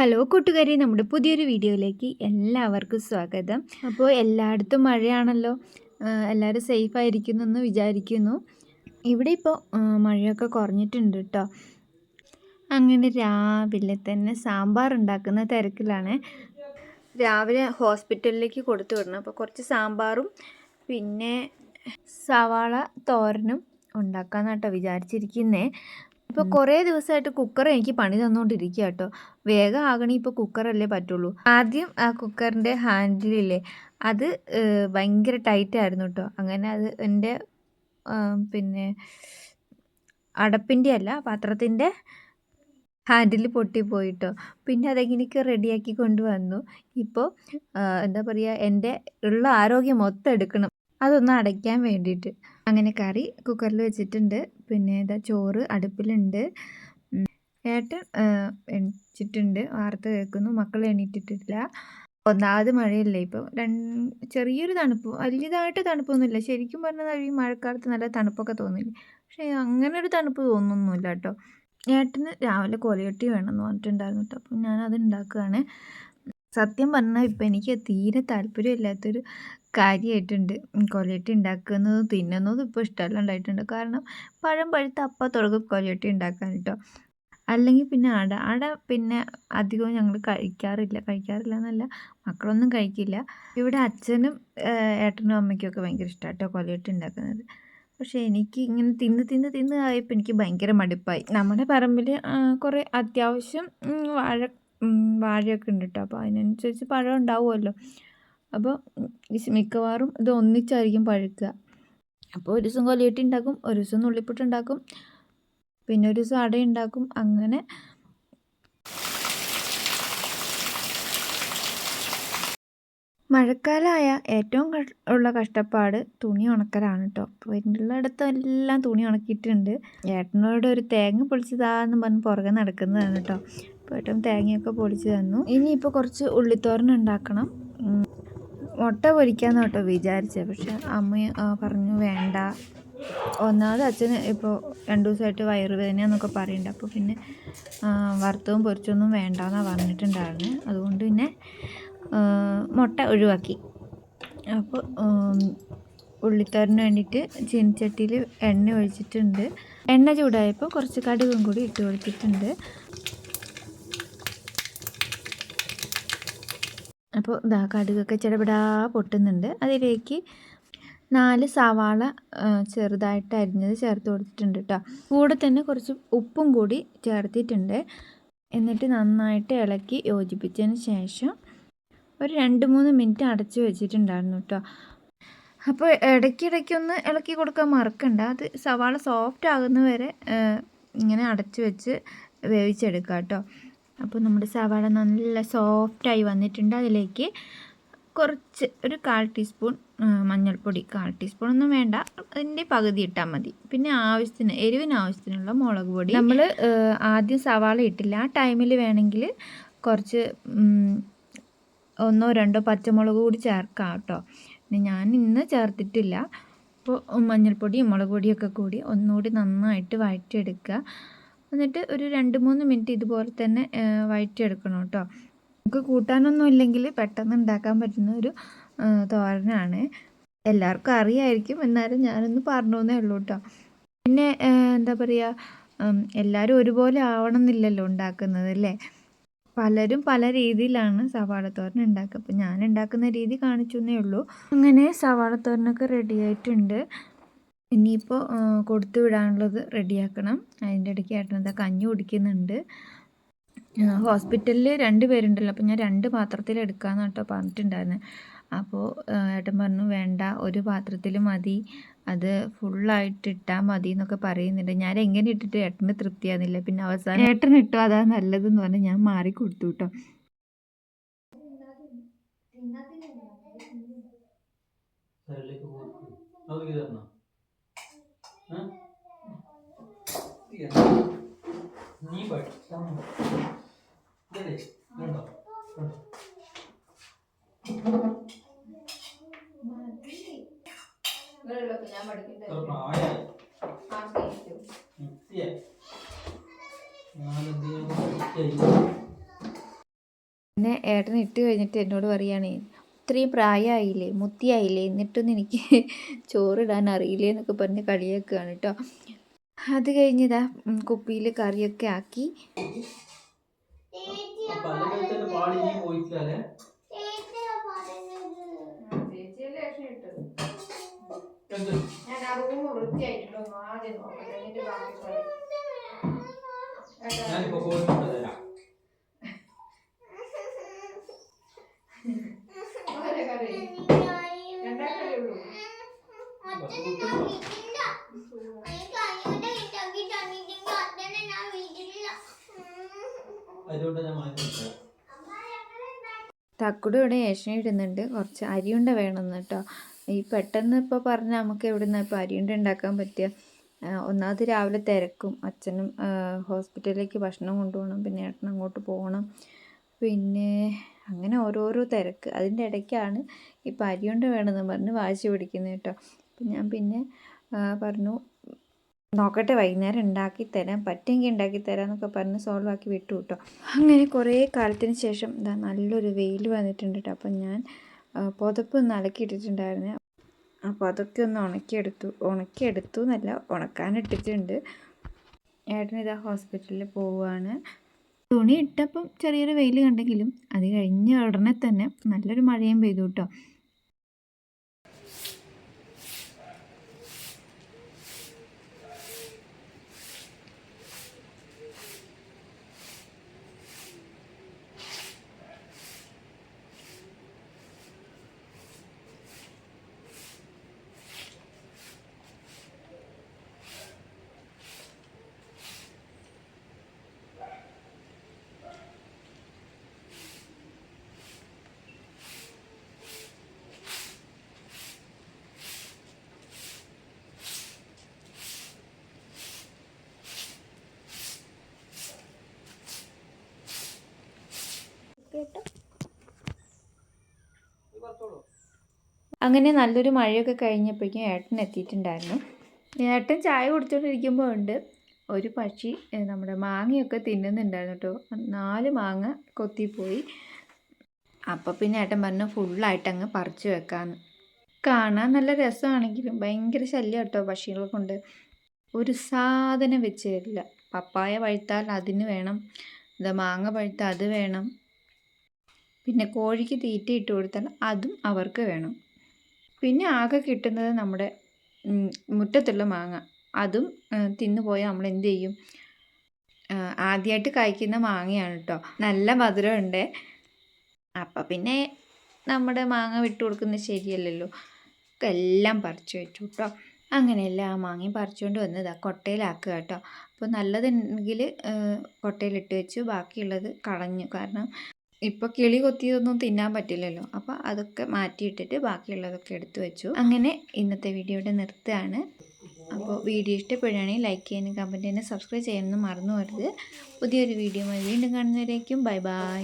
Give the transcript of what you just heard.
Hello കൂട്ടുകാരി നമ്മുടെ പുതിയൊരു വീഡിയോയിലേക്ക് എല്ലാവർക്കും സ്വാഗതം. അപ്പോൾ എല്ലായിടത്തും മഴയാണല്ലോ. എല്ലാവരും സേഫ് ആയിരിക്കുന്നു എന്ന് വിചാരിക്കുന്നു. ഇവിടെ ഇപ്പോൾ മഴയൊക്കെ കുറഞ്ഞിട്ടുണ്ട് കേട്ടോ. അങ്ങനെ രാവിലെ തന്നെ സാമ്പാർ ഉണ്ടാക്കുന്ന തിരക്കിലാണ്. രാവിലെ ഹോസ്പിറ്റലിലേക്ക് കൊടുത്തു വിടണം. അപ്പോൾ കുറച്ച് സാമ്പാറും പിന്നെ സവാള തോരനും ഉണ്ടാക്കാന്നാട്ടോ വിചാരിച്ചിരിക്കുന്നേ. ഇപ്പോൾ കുറേ ദിവസമായിട്ട് കുക്കർ എനിക്ക് പണി തന്നുകൊണ്ടിരിക്കുക കേട്ടോ വേഗം ആകണി ഇപ്പോൾ കുക്കറല്ലേ പറ്റുള്ളൂ. ആദ്യം ആ കുക്കറിന്റെ ഹാൻഡിലില്ലേ അത് ഭയങ്കര ടൈറ്റ് ആയിരുന്നു കേട്ടോ അങ്ങനെ അത് എന്റെ പിന്നെ അടപ്പിന്റെ അല്ല പാത്രത്തിന്റെ ഹാൻഡിൽ പൊട്ടിപ്പോയിട്ടോ പിന്നെ അതെങ്ങനെയൊക്കെ റെഡിയാക്കി കൊണ്ടുവന്നു. ഇപ്പോൾ എന്താ പറയുക എന്റെ ഉള്ള ആരോഗ്യം മൊത്തം എടുക്കണം. അതൊന്ന് അടയ്ക്കാൻ വേണ്ടിയിട്ട്. അങ്ങനെ കറി കുക്കറിൽ വെച്ചിട്ടുണ്ട്. പിന്നെ ഇതാ ചോറ് അടുപ്പിലുണ്ട്. ഏട്ടൻ എണീച്ചിട്ടുണ്ട് വാർത്ത കേൾക്കുന്നു. മക്കൾ എണീറ്റിട്ടില്ല. ഒന്നാമത് മഴയല്ലേ ഇപ്പോൾ രണ്ട് ചെറിയൊരു തണുപ്പ് വലിയതായിട്ട് തണുപ്പൊന്നുമില്ല. ശരിക്കും പറഞ്ഞാൽ ഈ മഴക്കാലത്ത് നല്ല തണുപ്പൊക്കെ തോന്നില്ലേ? പക്ഷേ അങ്ങനെ ഒരു തണുപ്പ് തോന്നുന്നില്ല കേട്ടോ. ഏട്ടന് രാവിലെ കൊലയൊട്ടി വേണമെന്ന് പറഞ്ഞിട്ടുണ്ടായിരുന്നു കേട്ടോ. അപ്പം ഞാനത് ഉണ്ടാക്കുകയാണ്. സത്യം പറഞ്ഞാൽ ഇപ്പം എനിക്ക് തീരെ താല്പര്യമില്ലാത്തൊരു കാര്യമായിട്ടുണ്ട് കൊലയട്ടി ഉണ്ടാക്കുന്നതും തിന്നുന്നതും ഇപ്പോൾ ഇഷ്ടമല്ലാണ്ടായിട്ടുണ്ട് കാരണം പഴം പഴുത്ത അപ്പം തുടങ്ങും കൊലയട്ടി ഉണ്ടാക്കാൻ കേട്ടോ അല്ലെങ്കിൽ പിന്നെ അട അട പിന്നെ അധികവും ഞങ്ങൾ കഴിക്കാറില്ല. കഴിക്കാറില്ല എന്നല്ല മക്കളൊന്നും കഴിക്കില്ല. ഇവിടെ അച്ഛനും ഏട്ടനും അമ്മയ്ക്കും ഒക്കെ ഭയങ്കര ഇഷ്ടമാണ് കേട്ടോ കൊലയട്ടി ഉണ്ടാക്കുന്നത് പക്ഷേ എനിക്ക് ഇങ്ങനെ തിന്ന് തിന്ന് തിന്ന് ആയപ്പോൾ എനിക്ക് ഭയങ്കര മടുപ്പായി. നമ്മുടെ പറമ്പിൽ കുറേ അത്യാവശ്യം വാഴ വാഴയൊക്കെ ഉണ്ട് കേട്ടോ അപ്പോൾ അതിനനുസരിച്ച് പഴം ഉണ്ടാവുമല്ലോ. അപ്പോൾ മിക്കവാറും ഇത് ഒന്നിച്ചായിരിക്കും പഴുക്കുക. അപ്പോൾ ഒരു ദിവസം കൊലയട്ടി ഉണ്ടാക്കും ഒരു ദിവസം നുള്ളിപ്പുട്ട് ഉണ്ടാക്കും പിന്നെ ഒരു ദിവസം അട ഉണ്ടാക്കും അങ്ങനെ മഴക്കാലമായ ഏറ്റവും ഉള്ള കഷ്ടപ്പാട് തുണി ഉണക്കലാണ് കേട്ടോ അപ്പോൾ എല്ലാം തുണി ഉണക്കിയിട്ടുണ്ട്. ഏട്ടനോട് ഒരു തേങ്ങ പൊളിച്ചതാന്ന് പറഞ്ഞ് പുറകെ നടക്കുന്നതാണ് കേട്ടോ അപ്പോൾ ഏട്ടൻ തേങ്ങയൊക്കെ പൊളിച്ച് തന്നു. ഇനിയിപ്പോൾ കുറച്ച് ഉള്ളിത്തോരൻ ഉണ്ടാക്കണം. മുട്ട പൊരിക്കാന്ന് കേട്ടോ വിചാരിച്ചത് പക്ഷെ അമ്മ പറഞ്ഞു വേണ്ട. ഒന്നാമത് അച്ഛന് ഇപ്പോൾ രണ്ട് ദിവസമായിട്ട് വയറുവേദനയെന്നൊക്കെ പറയുന്നുണ്ട് അപ്പോൾ പിന്നെ വറുത്തവും പൊരിച്ചൊന്നും വേണ്ടെന്നാണ് പറഞ്ഞിട്ടുണ്ടായിരുന്നത് അതുകൊണ്ട് പിന്നെ മുട്ട ഒഴിവാക്കി. അപ്പോൾ ഉള്ളിത്തോരന് വേണ്ടിയിട്ട് ചീനിച്ചട്ടിയിൽ എണ്ണ ഒഴിച്ചിട്ടുണ്ട്. എണ്ണ ചൂടായപ്പോൾ കുറച്ച് കടുകും കൂടി ഇട്ട് കൊടുത്തിട്ടുണ്ട്. അപ്പോൾ ഇതാ കടുകൊക്കെ ചെടപെടാ പൊട്ടുന്നുണ്ട്. അതിലേക്ക് നാല് സവാള ചെറുതായിട്ട് അരിഞ്ഞത് ചേർത്ത് കൊടുത്തിട്ടുണ്ട് കേട്ടോ കൂടെ തന്നെ കുറച്ച് ഉപ്പും കൂടി ചേർത്തിട്ടുണ്ട്. എന്നിട്ട് നന്നായിട്ട് ഇളക്കി യോജിപ്പിച്ചതിന് ശേഷം ഒരു രണ്ട് മൂന്ന് മിനിറ്റ് അടച്ച് വെച്ചിട്ടുണ്ടായിരുന്നു കേട്ടോ അപ്പോൾ ഇടയ്ക്കിടയ്ക്കൊന്ന് ഇളക്കി കൊടുക്കാൻ മറക്കണ്ട. അത് സവാള സോഫ്റ്റ് ആകുന്ന വരെ ഇങ്ങനെ അടച്ച് വെച്ച് വേവിച്ചെടുക്കാം കേട്ടോ അപ്പോൾ നമ്മുടെ സവാള നല്ല സോഫ്റ്റായി വന്നിട്ടുണ്ട്. അതിലേക്ക് കുറച്ച് ഒരു കാൽ ടീസ്പൂൺ മഞ്ഞൾപ്പൊടി കാൽ ടീസ്പൂൺ ഒന്നും വേണ്ട. അതിന്റെ പകുതി ഇട്ടാൽ മതി. പിന്നെ ആവശ്യത്തിന് എരിവിന് ആവശ്യത്തിനുള്ള മുളക് പൊടി. നമ്മൾ ആദ്യം സവാള ഇട്ടില്ല. ആ ടൈമിൽ വേണമെങ്കിൽ കുറച്ച് ഒന്നോ രണ്ടോ പച്ചമുളക് കൂടി ചേർക്കാം കേട്ടോ ഞാൻ ഇന്ന് ചേർത്തിട്ടില്ല. അപ്പോൾ മഞ്ഞൾപ്പൊടിയും മുളക് പൊടിയൊക്കെ കൂടി ഒന്നുകൂടി നന്നായിട്ട് വഴറ്റിയെടുക്കുക. എന്നിട്ട് ഒരു രണ്ട് മൂന്ന് മിനിറ്റ് ഇതുപോലെ തന്നെ വഴറ്റിയെടുക്കണം കേട്ടോ. നമുക്ക് കൂട്ടാനൊന്നും ഇല്ലെങ്കിൽ പെട്ടെന്ന് ഉണ്ടാക്കാൻ പറ്റുന്ന ഒരു തോരനാണ്. എല്ലാവർക്കും അറിയായിരിക്കും എന്നാലും ഞാനൊന്ന് പറഞ്ഞേ ഉള്ളൂ കേട്ടോ. പിന്നെ എന്താ പറയുക എല്ലാവരും ഒരുപോലെ ആവണം എന്നില്ലല്ലോ ഉണ്ടാക്കുന്നത് അല്ലേ? പലരും പല രീതിയിലാണ് സവാള തോരൻ ഉണ്ടാക്കുക. അപ്പോൾ ഞാൻ ഉണ്ടാക്കുന്ന രീതി കാണിച്ചു എന്നേ ഉള്ളൂ. അങ്ങനെ സവാള തോരനൊക്കെ റെഡി ആയിട്ടുണ്ട്. ഇനിയിപ്പോൾ കൊടുത്തു വിടാനുള്ളത് റെഡിയാക്കണം. അതിന്റെ ഇടയ്ക്ക് ഏട്ടനെന്താ കഞ്ഞി കുടിക്കുന്നുണ്ട്. ഹോസ്പിറ്റലിൽ രണ്ട് പേരുണ്ടല്ലോ. അപ്പോൾ ഞാൻ രണ്ട് പാത്രത്തിൽ എടുക്കാമെന്ന് കേട്ടോ പറഞ്ഞിട്ടുണ്ടായിരുന്നത് അപ്പോൾ ഏട്ടൻ പറഞ്ഞു വേണ്ട ഒരു പാത്രത്തിൽ മതി. അത് ഫുള്ളായിട്ട് ഇട്ടാൽ മതി എന്നൊക്കെ പറയുന്നുണ്ട്. ഞാൻ എങ്ങനെ ഇട്ടിട്ട് ഏട്ടന് തൃപ്തിയാകുന്നില്ല പിന്നെ അവസാനം ഏട്ടൻ ഇട്ടോ അതാ നല്ലതെന്ന് പറഞ്ഞ് ഞാൻ മാറി കൊടുത്തു കേട്ടോ. അതിലേക്ക് പോകും അത് പഠിക്കായി പിന്നെ ഏട്ടൻ ഇട്ട് കഴിഞ്ഞിട്ട് എന്നോട് പറയുകയാണേ ഇത്രയും പ്രായമായില്ലേ മുത്തിയായില്ലേ എന്നിട്ടൊന്നും എനിക്ക് ചോറിടാൻ അറിയില്ലേ എന്നൊക്കെ പറഞ്ഞ് കളിയാക്കുകയാണ് കേട്ടോ അത് കഴിഞ്ഞിതാ കുപ്പിയിൽ കറിയൊക്കെ ആക്കി അപ്പൊ അല്ലെങ്കിൽ തന്നെ പാടി നീ പോയിട്ടില്ല അല്ലേ എന്ത് ഞാൻ ആ റൂം വൃത്തിയായിട്ടുണ്ടോ ആദ്യം നോക്കട്ടെ എന്നിട്ട് ബാക്കി പറയും ഞാനിപ്പോ പോയിട്ട് തരാം. കുറച്ച് കുട്ടികളോ? അതുകൊണ്ട് ഞാൻ മാറ്റി തക്കുട് ഇവിടെ ഏഷണി ഇടുന്നുണ്ട്. കുറച്ച് അരിയുണ്ട വേണമെന്ന് കേട്ടോ. ഈ പെട്ടെന്ന് ഇപ്പോൾ പറഞ്ഞാൽ നമുക്ക് എവിടെ നിന്ന് ഇപ്പോൾ അരിയുണ്ട ഉണ്ടാക്കാൻ പറ്റുക ഒന്നാമത് രാവിലെ തിരക്കും അച്ഛനും ഹോസ്പിറ്റലിലേക്ക് ഭക്ഷണം കൊണ്ടുപോകണം പിന്നെ ഏട്ടൻ അങ്ങോട്ട് പോകണം പിന്നെ അങ്ങനെ ഓരോരോ തിരക്ക്. അതിന്റെ ഇടയ്ക്കാണ് ഇപ്പം അരിയുണ്ട വേണമെന്ന് പറഞ്ഞ് വാശി പിടിക്കുന്നത് കേട്ടോ. അപ്പം ഞാൻ പിന്നെ പറഞ്ഞു നോക്കട്ടെ വൈകുന്നേരം ഉണ്ടാക്കി തരാം പറ്റുമെങ്കിൽ ഉണ്ടാക്കി തരാം എന്നൊക്കെ പറഞ്ഞ് സോൾവ് ആക്കി വിട്ടു കേട്ടോ. അങ്ങനെ കുറേ കാലത്തിന് ശേഷം ഇതാ നല്ലൊരു വെയിൽ വന്നിട്ടുണ്ട് കേട്ടോ. അപ്പം ഞാൻ പുതപ്പ് ഒന്ന് അലക്കിയിട്ടിട്ടുണ്ടായിരുന്നു. അപ്പോൾ അതൊക്കെ ഒന്ന് ഉണക്കിയെടുത്തു. ഉണക്കിയെടുത്തു എന്നല്ല ഉണക്കാനിട്ടിട്ടുണ്ട്. ഏട്ടനിതാ ഹോസ്പിറ്റലിൽ പോവുകയാണ് തുണി ഇട്ടപ്പം ചെറിയൊരു വെയിൽ കണ്ടെങ്കിലും അത് കഴിഞ്ഞ ഉടനെ തന്നെ നല്ലൊരു മഴയും പെയ്തു കേട്ടോ. അങ്ങനെ നല്ലൊരു മഴയൊക്കെ കഴിഞ്ഞപ്പോഴേക്കും ഏട്ടൻ എത്തിയിട്ടുണ്ടായിരുന്നു. ഏട്ടൻ ചായ കുടിച്ചുകൊണ്ടിരിക്കുമ്പോൾ ഉണ്ട്. ഒരു പക്ഷി നമ്മുടെ മാങ്ങയൊക്കെ തിന്നുന്നുണ്ടായിരുന്നു കേട്ടോ. നാല് മാങ്ങ കൊത്തിപ്പോയി. അപ്പോൾ പിന്നെ ഏട്ടൻ പറഞ്ഞു ഫുള്ളായിട്ട് അങ്ങ് പറിച്ചു വെക്കാമെന്ന് കാണാൻ നല്ല രസമാണെങ്കിലും ഭയങ്കര ശല്യം കേട്ടോ പക്ഷികളെ കൊണ്ട് ഒരു സാധനം വെച്ച് തരില്ല. പപ്പായ പഴുത്താൽ അതിന് വേണം. ഇതാ മാങ്ങ പഴുത്താൽ അത് വേണം. പിന്നെ കോഴിക്ക് തീറ്റ ഇട്ട് കൊടുത്താൽ അതും അവർക്ക് വേണം. പിന്നെ ആകെ കിട്ടുന്നത് നമ്മുടെ മുറ്റത്തുള്ള മാങ്ങ. അതും തിന്നുപോയാൽ നമ്മൾ എന്ത് ചെയ്യും? ആദ്യമായിട്ട് കഴിക്കുന്ന മാങ്ങയാണ് കേട്ടോ നല്ല മധുരമുണ്ട് അപ്പം പിന്നെ നമ്മുടെ മാങ്ങ വിട്ടു കൊടുക്കുന്നത് ശരിയല്ലല്ലോ. എല്ലാം പറിച്ചു വെച്ചു കേട്ടോ അങ്ങനെയല്ല ആ മാങ്ങയും പറിച്ചുകൊണ്ട് വന്നതാ. കൊട്ടയിലാക്കുക കേട്ടോ അപ്പോൾ നല്ലതുണ്ടെങ്കിൽ കൊട്ടയിലിട്ട് വെച്ചു. ബാക്കിയുള്ളത് കളഞ്ഞു. കാരണം ഇപ്പോൾ കിളി കൊത്തിയതൊന്നും തിന്നാൻ പറ്റില്ലല്ലോ. അപ്പോൾ അതൊക്കെ മാറ്റിയിട്ടിട്ട് ബാക്കിയുള്ളതൊക്കെ എടുത്തു വെച്ചു. അങ്ങനെ ഇന്നത്തെ വീഡിയോ ഇവിടെ നിർത്തുകയാണ്. അപ്പോൾ വീഡിയോ ഇഷ്ടപ്പെടുകയാണെങ്കിൽ ലൈക്ക് ചെയ്യാനും കമന്റ് ചെയ്യാനും സബ്സ്ക്രൈബ് ചെയ്യാനൊന്നും മറന്നു പോരുത് പുതിയൊരു വീഡിയോ വീണ്ടും കാണുന്നവരേക്കും. Bye bye